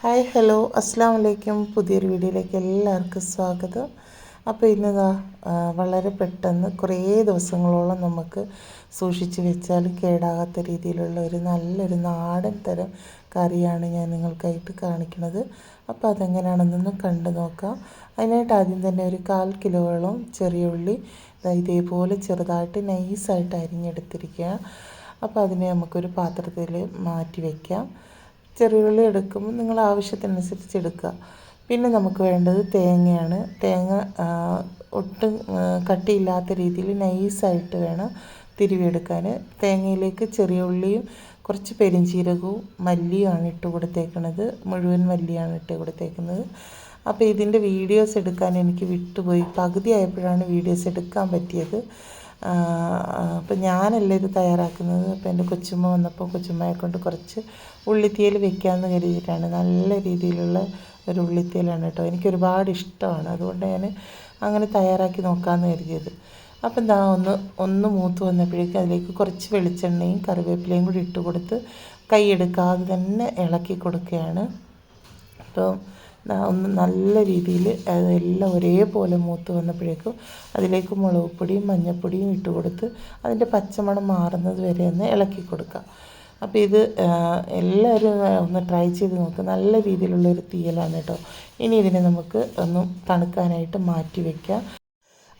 Hi hello. അസ്സാം വലൈക്കും പുതിയൊരു വീഡിയോയിലേക്ക് എല്ലാവർക്കും സ്വാഗതം. അപ്പോൾ ഇന്നതാ വളരെ പെട്ടെന്ന് കുറേ ദിവസങ്ങളോളം നമുക്ക് സൂക്ഷിച്ച് വെച്ചാൽ കേടാകാത്ത രീതിയിലുള്ള ഒരു നല്ലൊരു നാടൻ തരം കറിയാണ് ഞാൻ നിങ്ങൾക്കായിട്ട് കാണിക്കുന്നത്. അപ്പോൾ അതെങ്ങനെയാണെന്നൊന്ന് കണ്ടു നോക്കാം. അതിനായിട്ട് ആദ്യം തന്നെ ഒരു കാൽ കിലോയോളം ചെറിയ ഉള്ളി ഇതേപോലെ ചെറുതായിട്ട് നൈസായിട്ട് അരിഞ്ഞെടുത്തിരിക്കുക അപ്പോൾ അതിനെ നമുക്കൊരു പാത്രത്തിൽ മാറ്റി വയ്ക്കാം ചെറിയുള്ളി എടുക്കുമ്പോൾ നിങ്ങൾ ആവശ്യത്തിനനുസരിച്ച് എടുക്കുക. പിന്നെ നമുക്ക് വേണ്ടത് തേങ്ങയാണ്. തേങ്ങ ഒട്ടും കട്ടിയില്ലാത്ത രീതിയിൽ നൈസായിട്ട് വേണം തിരുവിയെടുക്കാൻ. തേങ്ങയിലേക്ക് ചെറിയ ഉള്ളിയും കുറച്ച് പെരിഞ്ചീരകവും മല്ലിയുമാണ് ഇട്ട് കൊടുത്തേക്കുന്നത് മുഴുവൻ മല്ലിയാണ് ഇട്ട് കൊടുത്തേക്കുന്നത്. അപ്പോൾ ഇതിന്റെ വീഡിയോസ് എടുക്കാൻ എനിക്ക് വിട്ടുപോയി. പകുതി ആയപ്പോഴാണ് വീഡിയോസ് എടുക്കാൻ പറ്റിയത്. അപ്പം ഞാനല്ല ഇത് തയ്യാറാക്കുന്നത്? അപ്പോൾ എന്റെ കൊച്ചുമ്മ വന്നപ്പോൾ കൊച്ചുമ്മയെ കൊണ്ട് കുറച്ച് ഉള്ളിത്തേൽ വെക്കാമെന്ന് കരുതിയിട്ടാണ്. നല്ല രീതിയിലുള്ള ഒരു ഉള്ളിത്തേലാണ് കേട്ടോ. എനിക്ക് ഒരുപാട് ഇഷ്ടമാണ്. അതുകൊണ്ട് ഞാൻ അങ്ങനെ തയ്യാറാക്കി നോക്കാമെന്ന് കരുതിയത്. അപ്പം എന്താ ഒന്ന് ഒന്ന് മൂത്ത് വന്നപ്പോഴേക്കും അതിലേക്ക് കുറച്ച് വെളിച്ചെണ്ണയും കറിവേപ്പിലയും കൂടി ഇട്ട് കൊടുത്ത് കൈയെടുക്കാതെ തന്നെ ഇളക്കി കൊടുക്കുകയാണ്. അപ്പം ഒന്ന് നല്ല രീതിയിൽ അതെല്ലാം ഒരേപോലെ മൂത്ത് വന്നപ്പോഴേക്കും അതിലേക്ക് മുളക് പൊടിയും മഞ്ഞൾപ്പൊടിയും ഇട്ട് കൊടുത്ത് അതിന്റെ പച്ചമണം മാറുന്നത് വരെ ഒന്ന് ഇളക്കി കൊടുക്കുക അപ്പോൾ ഇത് എല്ലാവരും ഒന്ന് ട്രൈ ചെയ്ത് നോക്കുക നല്ല രീതിയിലുള്ളൊരു തീയലാണ് കേട്ടോ. ഇനി ഇതിനെ നമുക്ക് ഒന്ന് തണുക്കാനായിട്ട് മാറ്റി വയ്ക്കാം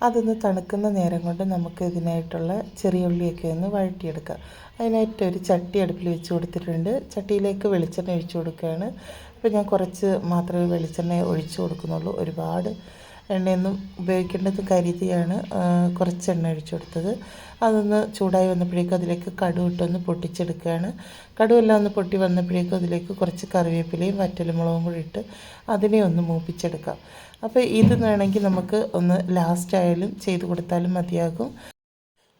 അതൊന്ന് തണുക്കുന്ന നേരം കൊണ്ട് നമുക്ക് ഇതിനായിട്ടുള്ള ചെറിയ ഉള്ളിയൊക്കെ ഒന്ന് വഴറ്റിയെടുക്കാം. അതിനായിട്ട് ഒരു ചട്ടി അടുപ്പിൽ വെച്ച് കൊടുത്തിട്ടുണ്ട്. ചട്ടിയിലേക്ക് വെളിച്ചെണ്ണ ഒഴിച്ചു കൊടുക്കുകയാണ്. അപ്പോൾ ഞാൻ കുറച്ച് മാത്രമേ വെളിച്ചെണ്ണ ഒഴിച്ച് കൊടുക്കുന്നുള്ളൂ. ഒരുപാട് എണ്ണയൊന്നും ഉപയോഗിക്കേണ്ടത് കരുതിയാണ് കുറച്ച് എണ്ണ ഒഴിച്ചു കൊടുത്തത്. അതൊന്ന് ചൂടായി വന്നപ്പോഴേക്കും അതിലേക്ക് കടു ഇട്ടൊന്ന് പൊട്ടിച്ചെടുക്കുകയാണ്. കടുവെല്ലാം ഒന്ന് പൊട്ടി വന്നപ്പോഴേക്കും അതിലേക്ക് കുറച്ച് കറിവേപ്പിലയും വറ്റലുമുളകും കൂടി ഇട്ട് അതിനെ ഒന്ന് മൂപ്പിച്ചെടുക്കാം. അപ്പോൾ ഇത് വേണമെങ്കിൽ നമുക്ക് ഒന്ന് ലാസ്റ്റ് ആയാലും ചെയ്ത് കൊടുത്താലും മതിയാകും.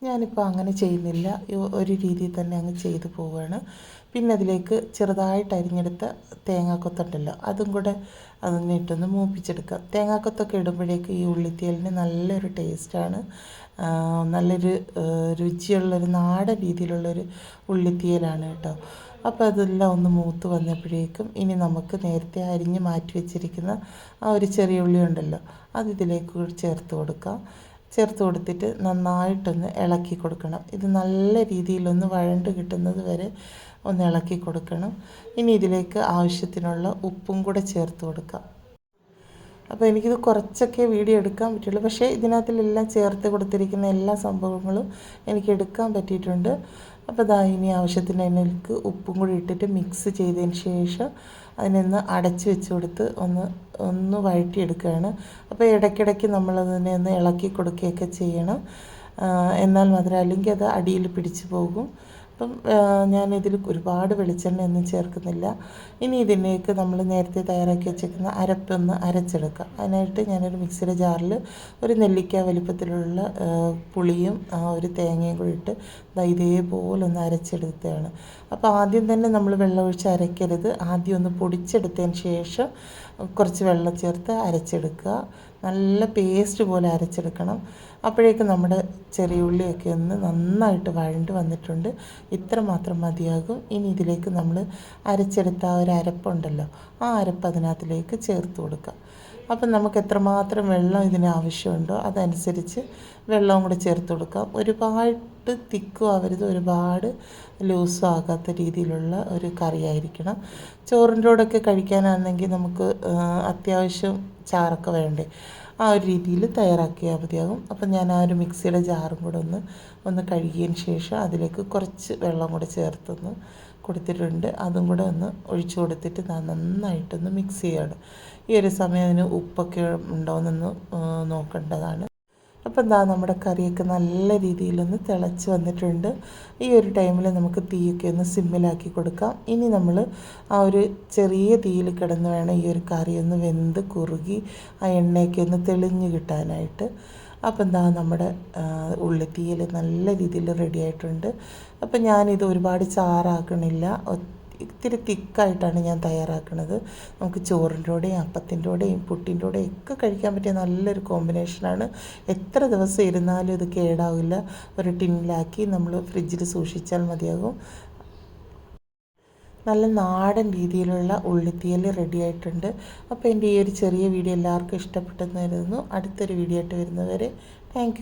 ഞാനിപ്പോൾ അങ്ങനെ ചെയ്യുന്നില്ല. ഒരു രീതിയിൽ തന്നെ അങ്ങ് ചെയ്തു പോവുകയാണ് പിന്നെ അതിലേക്ക് ചെറുതായിട്ട് അരിഞ്ഞെടുത്ത തേങ്ങാക്കൊത്തുണ്ടല്ലോ അതും കൂടെ അതൊന്ന് ഇട്ടൊന്ന് മൂപ്പിച്ചെടുക്കാം. തേങ്ങാക്കൊത്തൊക്കെ ഇടുമ്പോഴേക്ക് ഈ ഉള്ളിത്തേലിന് നല്ലൊരു ടേസ്റ്റാണ്. നല്ലൊരു രുചിയുള്ളൊരു നാടൻ രീതിയിലുള്ളൊരു ഉള്ളിത്തേലാണ് കേട്ടോ. അപ്പോൾ അതെല്ലാം ഒന്ന് മൂത്ത് വന്നപ്പോഴേക്കും ഇനി നമുക്ക് നേരത്തെ അരിഞ്ഞ് മാറ്റി വെച്ചിരിക്കുന്ന ആ ഒരു ചെറിയ ഉള്ളി ഉണ്ടല്ലോ അത് ഇതിലേക്ക് ചേർത്ത് കൊടുക്കാം. ചേർത്ത് കൊടുത്തിട്ട് നന്നായിട്ടൊന്ന് ഇളക്കി കൊടുക്കണം. ഇത് നല്ല രീതിയിലൊന്ന് വഴണ്ട് കിട്ടുന്നത് വരെ ഒന്ന് ഇളക്കി കൊടുക്കണം. ഇനി ഇതിലേക്ക് ആവശ്യത്തിനുള്ള ഉപ്പും കൂടെ ചേർത്ത് കൊടുക്കാം. അപ്പോൾ എനിക്കിത് കുറച്ചൊക്കെ വീഡിയോ എടുക്കാൻ പറ്റുള്ളൂ പക്ഷേ ഇതിനകത്തിലെല്ലാം ചേർത്ത് കൊടുത്തിരിക്കുന്ന എല്ലാ സംഭവങ്ങളും എനിക്ക് എടുക്കാൻ പറ്റിയിട്ടുണ്ട്. അപ്പോൾ ദാ ഇനി ആവശ്യത്തിന് എനിക്ക് ഉപ്പും കൂടി ഇട്ടിട്ട് മിക്സ് ചെയ്തതിന് ശേഷം അതിനൊന്ന് അടച്ച് വെച്ച് കൊടുത്ത് ഒന്ന് ഒന്ന് വഴറ്റിയെടുക്കുകയാണ്. അപ്പോൾ ഇടയ്ക്കിടയ്ക്ക് നമ്മളതിനെ ഒന്ന് ഇളക്കി കൊടുക്കുകയൊക്കെ ചെയ്യണം. എന്നാൽ മാത്രമേ അല്ലെങ്കിൽ അത് അടിയിൽ പിടിച്ചു പോകും. അപ്പം ഞാനിതിൽ ഒരുപാട് വെളിച്ചെണ്ണ ഒന്നും ചേർക്കുന്നില്ല. ഇനി ഇതിലേക്ക് നമ്മൾ നേരത്തെ തയ്യാറാക്കി വെച്ചേക്കുന്ന അരപ്പൊന്ന് അരച്ചെടുക്കുക അതിനായിട്ട് ഞാനൊരു മിക്സിയുടെ ജാറിൽ ഒരു നെല്ലിക്ക വലിപ്പത്തിലുള്ള പുളിയും ഒരു തേങ്ങയും കൂടി ഇട്ട് ഇതേപോലെ ഒന്ന് അരച്ചെടുത്തതാണ്. അപ്പോൾ ആദ്യം തന്നെ നമ്മൾ വെള്ളം ഒഴിച്ച് അരയ്ക്കരുത്. ആദ്യം ഒന്ന് പൊടിച്ചെടുത്തതിന് ശേഷം കുറച്ച് വെള്ളം ചേർത്ത് അരച്ചെടുക്കുക. നല്ല പേസ്റ്റ് പോലെ അരച്ചെടുക്കണം. അപ്പോഴേക്ക് നമ്മുടെ ചെറിയ ഉള്ളിയൊക്കെ ഒന്ന് നന്നായിട്ട് വഴണ്ട് വന്നിട്ടുണ്ട്. ഇത്ര മാത്രം മതിയാകും. ഇനി ഇതിലേക്ക് നമ്മൾ അരച്ചെടുത്ത ആ ഒരു അരപ്പുണ്ടല്ലോ ആ അരപ്പ് അതിനകത്തിലേക്ക് ചേർത്ത് കൊടുക്കുക. അപ്പം നമുക്ക് എത്രമാത്രം വെള്ളം ഇതിന് ആവശ്യമുണ്ടോ അതനുസരിച്ച് വെള്ളവും കൂടെ ചേർത്ത് കൊടുക്കാം. ഒരുപാട് തിക്കും ആവരുത് ഒരുപാട് ലൂസും ആകാത്ത രീതിയിലുള്ള ഒരു കറിയായിരിക്കണം. ചോറിന്റെ കൂടെയൊക്കെ കഴിക്കാനാണെങ്കിൽ നമുക്ക് അത്യാവശ്യം ചാറൊക്കെ വേണ്ടേ? ആ ഒരു രീതിയിൽ തയ്യാറാക്കിയാൽ മതിയാകും. അപ്പം ഞാൻ ആ ഒരു മിക്സിയുടെ ജാറും കൂടെ ഒന്ന് ഒന്ന് കഴുകിയതിന് ശേഷം അതിലേക്ക് കുറച്ച് വെള്ളം കൂടെ ചേർത്തൊന്ന് കൊടുത്തിട്ടുണ്ട്. അതും കൂടെ ഒന്ന് ഒഴിച്ചു കൊടുത്തിട്ട് ഞാൻ നന്നായിട്ടൊന്ന് മിക്സ് ചെയ്യാണ്. ഈ ഒരു സമയം അതിന് ഉപ്പൊക്കെ ഉണ്ടോയെന്നൊന്ന് നോക്കേണ്ടതാണ്. അപ്പോൾ എന്താ നമ്മുടെ കറിയൊക്കെ നല്ല രീതിയിലൊന്ന് തിളച്ച് വന്നിട്ടുണ്ട്. ഈ ഒരു ടൈമിൽ നമുക്ക് തീയൊക്കെ ഒന്ന് സിമ്മിലാക്കി കൊടുക്കാം. ഇനി നമ്മൾ ആ ഒരു ചെറിയ തീയിൽ കിടന്ന് വേണം ഈ ഒരു കറി ഒന്ന് വെന്ത് കുറുകി ആ എണ്ണയൊക്കെ ഒന്ന് തെളിഞ്ഞ് കിട്ടാനായിട്ട്. അപ്പോൾ എന്താ നമ്മുടെ ഉള്ളിത്തീയിൽ നല്ല രീതിയിൽ റെഡി ആയിട്ടുണ്ട്. അപ്പോൾ ഞാനിത് ഒരുപാട് ചാറാക്കണില്ല. ഇത്തിരി തിക്കായിട്ടാണ് ഞാൻ തയ്യാറാക്കുന്നത് നമുക്ക് ചോറിന്റെ കൂടെയും അപ്പത്തിന്റെ കൂടെയും പുട്ടിന്റെ കൂടെയും ഒക്കെ കഴിക്കാൻ പറ്റിയ നല്ലൊരു കോമ്പിനേഷനാണ്. എത്ര ദിവസം ഇരുന്നാലും ഇത് കേടാവില്ല. ഒരു ടിന്നിലാക്കി നമ്മൾ ഫ്രിഡ്ജിൽ സൂക്ഷിച്ചാൽ മതിയാകും. നല്ല നാടൻ രീതിയിലുള്ള ഉള്ളിത്തീയൽ റെഡി ആയിട്ടുണ്ട്. അപ്പോൾ എന്റെ ഈ ഒരു ചെറിയ വീഡിയോ എല്ലാവർക്കും ഇഷ്ടപ്പെട്ടെന്ന് കരുതുന്നു. അടുത്തൊരു വീഡിയോ ആയിട്ട് വരുന്നവരെ താങ്ക്